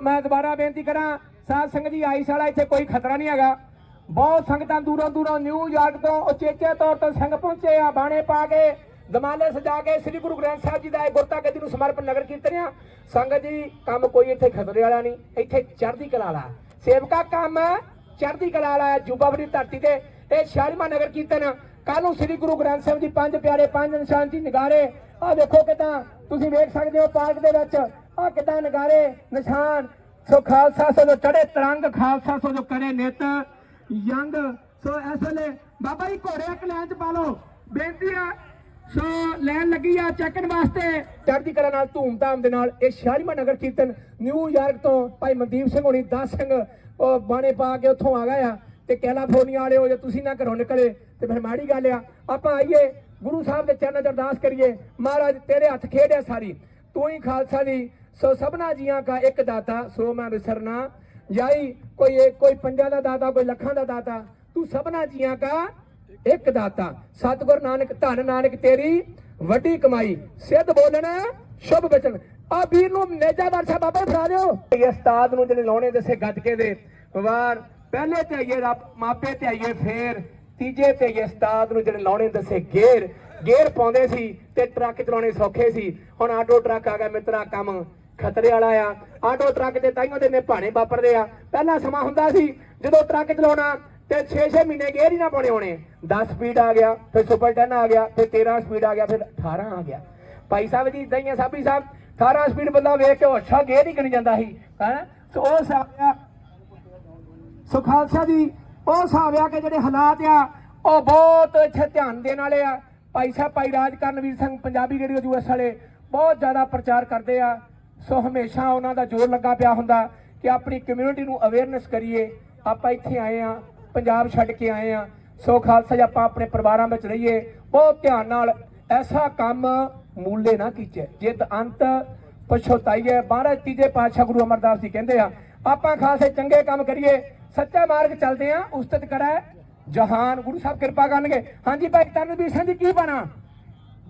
ਮੈਂ ਦੁਬਾਰਾ ਬੇਨਤੀ ਕਰਾਂ, ਸਾਧ ਸੰਗਤ ਜੀ ਆਈਸ ਵਾਲਾ ਇੱਥੇ ਕੋਈ ਖਤਰਾ ਨਹੀਂ ਹੈਗਾ। ਬਹੁਤ ਸੰਗਤਾਂ ਦੂਰੋਂ ਦੂਰੋਂ ਨਿਊਯਾਰਕ ਤੋਂ ਉਚੇਚੇ ਤੌਰ ਤੇ ਸੰਗ ਪਹੁੰਚੇ ਆ, ਬਾਣੇ ਪਾ ਕੇ ਦਮਾਲੇ ਸਜਾ ਕੇ ਸ੍ਰੀ ਗੁਰੂ ਗ੍ਰੰਥ ਸਾਹਿਬ ਜੀ ਦਾ ਇਹ ਗੁਰਤਾ ਗੱਦੀ ਨੂੰ ਸਮਰਪਣ ਨਗਰ ਕੀਰਤਨਿਆ ਸੰਗਤ ਜੀ, ਕੰਮ ਕੋਈ ਇੱਥੇ ਖਤਰੇ ਵਾਲਾ ਨਹੀਂ, ਇੱਥੇ ਚੜ੍ਹਦੀ ਕਲਾ ਵਾਲਾ। ਸੇਵਕਾ ਕੰਮ ਚੜ੍ਹਦੀ ਕਲਾ ਵਾਲਾ ਹੈ ਜੁਬਾਵੜੀ ਧਰਤੀ ਤੇ। ਇਹ ਸ਼ਾਲੀਮਾ ਨਗਰ ਕੀਰਤਨ ਕੱਲ ਨੂੰ ਸ੍ਰੀ ਗੁਰੂ ਗ੍ਰੰਥ ਸਾਹਿਬ ਜੀ, ਪੰਜ ਪਿਆਰੇ, ਪੰਜ ਨਿਸ਼ਾਨ ਜੀ ਨਿਗਾਰੇ। ਆ ਦੇਖੋ ਕਿਦਾਂ, ਤੁਸੀਂ ਵੇਖ ਸਕਦੇ ਹੋ ਪਾਰਕ ਦੇ ਵਿੱਚ ਆ ਕਿਦਾਂ ਨਗਾਰੇ ਨਿਸ਼ਾਨ। ਸੋ ਖਾਲਸਾ, ਸੋ ਜੋ ਚੜੇ ਤਰੰਗ, ਖਾਲਸਾ, ਸੋ ਜੋ ਕਰੇ ਨਿਤ ਯੰਗ। ਸੋ ਇਸ ਵੇਲੇ ਬਾਬਾ ਜੀ ਘੋੜੇ ਇੱਕ ਚ ਪਾ ਲਓ। ਬੇਨਤੀ ਆ, ਸੋ ਲੈਣ ਲੱਗੀ ਆ ਚੈੱਕਣ ਵਾਸਤੇ। ਚੜ੍ਹਦੀ ਕਲਾ ਨਾਲ, ਧੂਮਧਾਮ ਦੇ ਨਾਲ ਇਹ ਸ਼ਾਲੀਮਾ ਨਗਰ ਕੀਰਤਨ ਨਿਊਯਾਰਕ ਤੋਂ ਭਾਈ ਮਨਦੀਪ ਸਿੰਘ ਹੋਣੀ, ਦਾਸ ਸਿੰਘ, ਉਹ ਬਾਣੇ ਪਾ ਕੇ ਉੱਥੋਂ ਆ ਗਏ ਆ। ਤੇ ਕੈਲੀਫੋਰਨੀਆ ਵਾਲੇ ਹੋ ਜੇ, ਤੁਸੀਂ ਨਾ ਘਰੋਂ ਨਿਕਲੇ। ਤੇ ਫਿਰ ਮਾੜੀ ਗੱਲ ਆ, ਆਪਾਂ ਆਈਏ, ਗੁਰੂ ਸਾਹਿਬ ਦੇ ਚਰਨਾਂ 'ਚ ਅਰਦਾਸ ਕਰੀਏ, ਮਹਾਰਾਜ ਤੇਰੇ ਹੱਥ ਖੇਡ ਹੈ ਸਾਰੀ। ਤੂੰ ਹੀ ਖਾਲਸਾ ਦੀ ਸੋ ਸਭਨਾ ਜੀਆਂ ਕਾ ਇੱਕ ਦਾਤਾ, ਸੋ ਮੈਂ ਵਿਸਰਨਾ। ਜਾਈ ਕੋਈ ਇੱਕ, ਕੋਈ ਪੰਜਾਂ ਦਾ ਦਾਤਾ, ਕੋਈ ਲੱਖਾਂ ਦਾ ਦਾਤਾ। ਤੂੰ ਸਭਨਾ ਜੀਆਂ ਕਾ ਇੱਕ ਦਾਤਾ। ਸਤਿਗੁਰ ਨਾਨਕ, ਧੰਨ ਨਾਨਕ ਤੇਰੀ ਵੱਡੀ ਕਮਾਈ। ਸਿੱਧ ਬੋਲਣ, ਸ਼ੁਭ ਬਚਨ। ਆ ਵੀਰ ਨੂੰ ਨੇਜਾ ਵਰਸ਼ਾ ਬਾਬਾ ਫੜਾ ਦਿਓ। ਇਹ ਉਸਤਾਦ ਨੂੰ ਜਿਹੜੇ ਲਾਉਣੇ ਦੱਸੇ ਗੱਜਕੇ ਦੇ ਵਾਰ ਪਹਿਲੇ ਤੇ ਆਈਏ ਮਾਪੇ ਤੇ ਆਈਏ ਫੇਰ, ਤੀਜੇ ਤੇ ਆਈਏ ਉਸਤਾਦ ਨੂੰ ਜਿਹੜੇ ਲਾਉਣੇ ਦੱਸੇ ਗੇਰ। ਗੇਰ ਪਾਉਂਦੇ ਸੀ ਤੇ ਟਰੱਕ ਚਲਾਉਣੇ ਸੌਖੇ ਸੀ। ਹੁਣ ਆਟੋ ਟਰੱਕ ਆ ਗਿਆ, ਮਿੱਤਰਾ, ਕੰਮ ਖਤਰੇ ਵਾਲਾ ਆ। ਆਟੋ ਟਰੱਕ ਤੇ ਤਾਈਆਂ ਦੇ ਨੇ ਭਾਣੇ ਵਾਪਰਦੇ ਆ। ਪਹਿਲਾ ਸਮਾਂ ਹੁੰਦਾ ਸੀ, ਜਦੋਂ ਟਰੱਕ ਚਲਾਉਣਾ, ਤੇ 6-6 ਮਹੀਨੇ ਗੇਰ ਹੀ ਨਾ ਪਾਉਣੇ ਹੋਣੇ। 10 ਸਪੀਡ ਆ ਗਿਆ, ਫਿਰ ਸੁਪਰ 10 ਆ ਗਿਆ, ਫਿਰ 13 ਸਪੀਡ ਆ ਗਿਆ, ਫਿਰ 18 ਆ ਗਿਆ। ਭਾਈ ਸਾਹਿਬ ਜੀ ਇਦਾਂ ਹੀ ਆ, ਸਾਬੀ ਸਾਹਿਬ 18 ਸਪੀਡ ਬੰਦਾ ਵੇਖ ਕੇ ਉਹ ਅੱਛਾ ਗੇਰ ਹੀ ਗਿਣ ਜਾਂਦਾ ਸੀ। ਹੈ? ਸੋ ਉਹ ਸਾਬਿਆ ਸੋ ਖਾਲਸਾ ਜੀ, ਉਹ ਹਿਸਾਬ ਆ ਕਿ ਜਿਹੜੇ ਹਾਲਾਤ ਆ, ਉਹ ਬਹੁਤ ਇੱਥੇ ਧਿਆਨ ਦੇਣ ਵਾਲੇ ਆ। ਭਾਈ ਸਾਹਿਬ, ਭਾਈ ਰਾਜ ਕਰਨਵੀਰ ਸਿੰਘ, ਪੰਜਾਬੀ ਰੇਡੀਓ ਯੂਐਸ ਵਾਲੇ, ਬਹੁਤ ਜ਼ਿਆਦਾ ਪ੍ਰਚਾਰ ਕਰਦੇ ਆ। ਸੋ ਹਮੇਸ਼ਾ ਉਹਨਾਂ ਦਾ ਜ਼ੋਰ ਲੱਗਾ ਪਿਆ ਹੁੰਦਾ ਕਿ ਆਪਣੀ ਕਮਿਊਨਿਟੀ ਨੂੰ ਅਵੇਅਰਨੈਸ ਕਰੀਏ। ਆਪਾਂ ਇੱਥੇ ਆਏ ਆ ਪੰਜਾਬ ਛੱਡ ਕੇ ਆਏ ਆ ਸੋ ਖਾਲਸਾ ਜੀ, ਆਪਾਂ ਆਪਣੇ ਪਰਿਵਾਰਾਂ ਵਿੱਚ ਰਹੀਏ। ਬਹੁਤ ਧਿਆਨ ਨਾਲ ਐਸਾ ਕੰਮ ਮੂਲੇ ਨਾ ਕੀਚੇ। ਜਿਤ ਅੰਤ ਪਛੋਤਾਈਏ ਮਹਾਰਾਜ, ਤੀਜੇ ਪਾਤਸ਼ਾਹ ਗੁਰੂ ਅਮਰਦਾਸ ਜੀ ਕਹਿੰਦੇ ਆ, ਆਪਾਂ ਖਾਸੇ ਚੰਗੇ ਕੰਮ ਕਰੀਏ, ਸੱਚਾ ਮਾਰਗ ਚੱਲਦੇ ਆ ਉਸਤਤ ਕਰੈ, ਜਹਾਨ। ਗੁਰੂ ਸਾਹਿਬ ਕਿਰਪਾ ਕਰਨਗੇ। ਹਾਂਜੀ ਭਾਈ ਤਰਨਵੀਰ ਸਿੰਘ ਜੀ, ਕੀ ਬਣਾ?